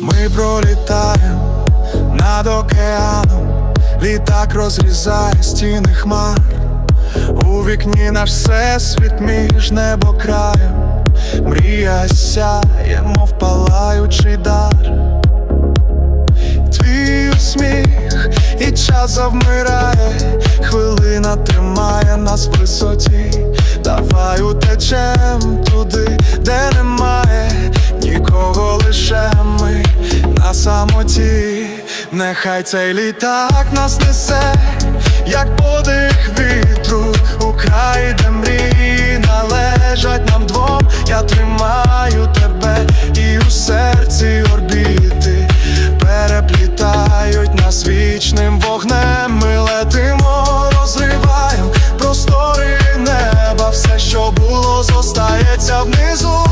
Ми пролітаємо над океаном, літак розрізає стіни хмар. У вікні наш всесвіт між небо краєм, мрія сяє, мов палаючий дар. Твій сміх і час завмирає, хвилина тримає нас в висоті. Давай утечем туди, самоті. Нехай цей літак нас несе, як подих вітру, у край, де мрії належать нам двом. Я тримаю тебе і у серці орбіти переплітають нас вічним вогнем. Ми летимо, розриваємо простори неба. Все, що було, зостається внизу.